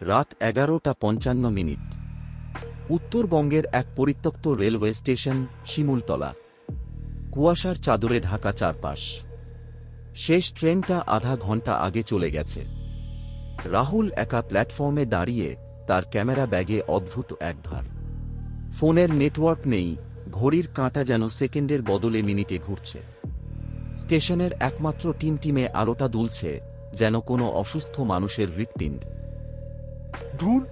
রাত এগারোটা পঞ্চান্ন মিনিট। উত্তরবঙ্গের এক পরিত্যক্ত রেলওয়ে স্টেশন, শিমুলতলা। কুয়াশার চাদরে ঢাকা চারপাশ। শেষ ট্রেনটা আধা ঘণ্টা আগে চলে গেছে। রাহুল একা প্ল্যাটফর্মে দাঁড়িয়ে তার ক্যামেরা ব্যাগে অদ্ভুত একধার। ফোনের নেটওয়ার্ক নেই, ঘড়ির কাঁটা যেন সেকেন্ডের বদলে মিনিটে ঘুরছে। স্টেশনের একমাত্র টিমটিমে আলোটা দুলছে, যেন কোনো অসুস্থ মানুষের হৃৎপিণ্ড। ধুর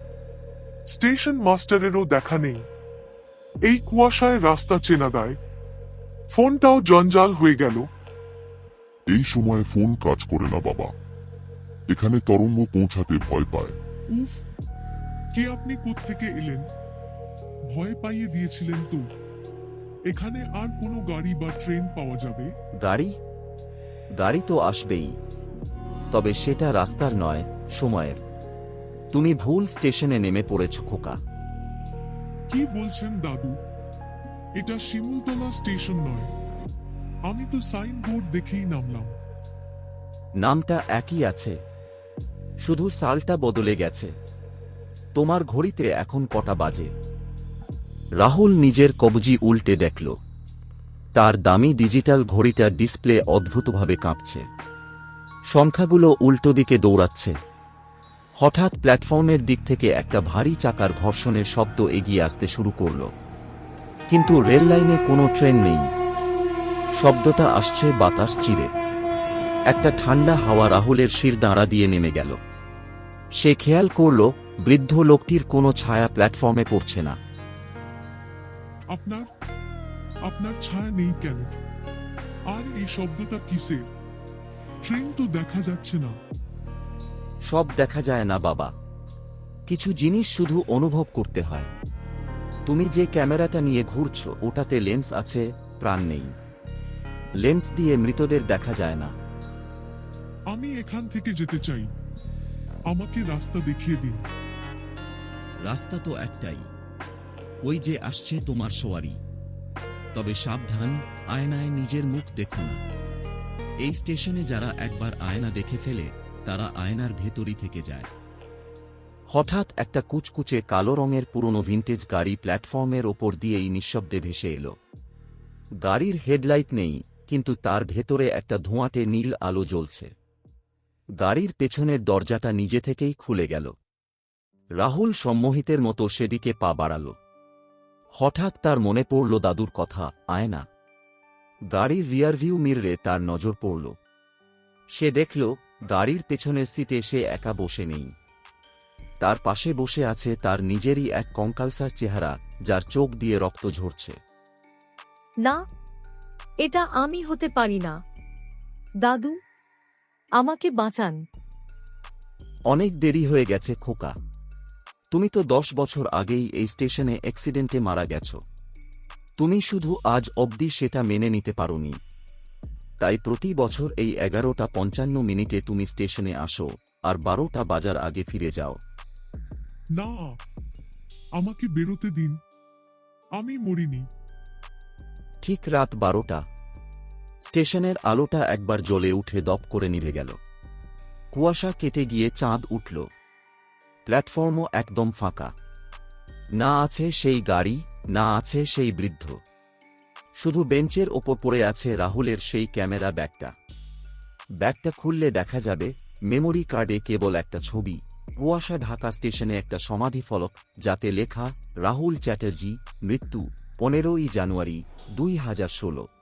স্টেশন মাস্টারেরও দেখা নেই। এই কুয়াশায় রাস্তা চেনা দেয়। ফোনটাও জঞ্জাল হয়ে গেল। এই সময় ফোন কাজ করে না বাবা। এখানে তরঙ্গ পৌঁছাতে ভয় পায়। উফ কে আপনি থেকে এলেন? ভয় পাইয়ে দিয়েছিলেন তো। এখানে আর কোনো গাড়ি বা ট্রেন পাওয়া যাবে? গাড়ি? গাড়ি তো আসবেই। তবে সেটা রাস্তার নয় সময়ের। তুমি ভুল স্টেশনে নেমে পড়েছ খোকা। কি বলছেন দাদু? এটা শিমুলতলা স্টেশন নয়। আমি তো সাইনবোর্ড দেখেই নামলাম। নামটা একই আছে। শুধু সালটা বদলে গেছে। তোমার ঘড়িতে এখন কটা বাজে? রাহুল নিজের কবজি উল্টে দেখল। তার দামি ডিজিটাল ঘড়িটার ডিসপ্লে অদ্ভুতভাবে কাঁপছে। সংখ্যাগুলো উল্টো দিকে দৌড়াচ্ছে। হঠাৎ প্ল্যাটফর্মের দিক থেকে একটা ভারী চাকার ঘর্ষণের শব্দ এগিয়ে আসতে শুরু করল। কিন্তু রেল লাইনে কোনো ট্রেন নেই। শব্দটা আসছে বাতাস চিরে। একটা ঠান্ডা হাওয়া রাহুলের শির দাঁড়া দিয়ে নেমে গেল। সে খেয়াল করল, বৃদ্ধ লোকটির কোনো ছায়া প্ল্যাটফর্মে পড়ছে না। আপনার আপনার ছায়া নেই কেন? আর এই শব্দটা কিসের? ট্রেন তো দেখা যাচ্ছে না। সব দেখা যায় না বাবা। কিছু জিনিস শুধু অনুভব করতে হয়। তুমি যে ক্যামেরাটা নিয়ে ঘুরছ ওটাতে লেন্স আছে প্রাণ নেই। লেন্স দিয়ে মৃতদের দেখা যায় না। আমি এখান থেকে যেতে চাই। আমাকে রাস্তা দেখিয়ে দিন। রাস্তা তো একটাই। ওই যে আসছে তোমার সোয়ারি। তবে সাবধান আয়নায় নিজের মুখ দেখো না। এই স্টেশনে যারা একবার আয়না দেখে ফেলে তারা আয়নার ভেতরই থেকে যায়। হঠাৎ একটা কুচকুচে কালো রঙের পুরনো ভিন্টেজ গাড়ি প্ল্যাটফর্মের ওপর দিয়েই নিঃশব্দে ভেসে এলো। গাড়ির হেডলাইট নেই, কিন্তু তার ভেতরে একটা ধোঁয়াটে নীল আলো জ্বলছে। গাড়ির পেছনের দরজাটা নিজে থেকেই খুলে গেল। রাহুল সম্মোহিতের মতো সেদিকে পা বাড়াল। হঠাৎ তার মনে পড়ল দাদুর কথা, আয়না। গাড়ির রিয়ারভিউ মিররে তার নজর পড়ল। সে দেখল গাড়ির পেছনের সিটে সে একা বসে নেই। তার পাশে বসে আছে তার নিজেরই এক কঙ্কালসার চেহারা যার চোখ দিয়ে রক্ত ঝরছে। না এটা আমি হতে পারি না। দাদু আমাকে বাঁচান। অনেক দেরি হয়ে গেছে খোকা। তুমি তো দশ বছর আগেই এই স্টেশনে অ্যাক্সিডেন্টে মারা গেছ। তুমি শুধু আজ অবধি সেটা মেনে নিতে পারোনি। তাই প্রতি বছর এই এগারোটা পঞ্চান্ন মিনিটে তুমি স্টেশনে আসো আর বারোটা বাজার আগে ফিরে যাও। না আমাকে বেরোতে দিন। আমি মরিনি। ঠিক রাত বারোটা। স্টেশনের আলোটা একবার জ্বলে উঠে দপ করে নিভে গেল। কুয়াশা কেটে গিয়ে চাঁদ উঠল। প্ল্যাটফর্মও একদম ফাঁকা। না আছে সেই গাড়ি না আছে সেই বৃদ্ধ। শুধু বেঞ্চের ওপর পড়ে আছে রাহুলের সেই ক্যামেরা ব্যাগটা। ব্যাগটা খুললে দেখা যাবে, মেমোরি কার্ডে কেবল একটা ছবি। কুয়াশা ঢাকা স্টেশনে একটা সমাধি ফলক, যাতে লেখা, রাহুল চ্যাটার্জি, মৃত্যু, পনেরোই জানুয়ারি, দুই হাজার ষোলো।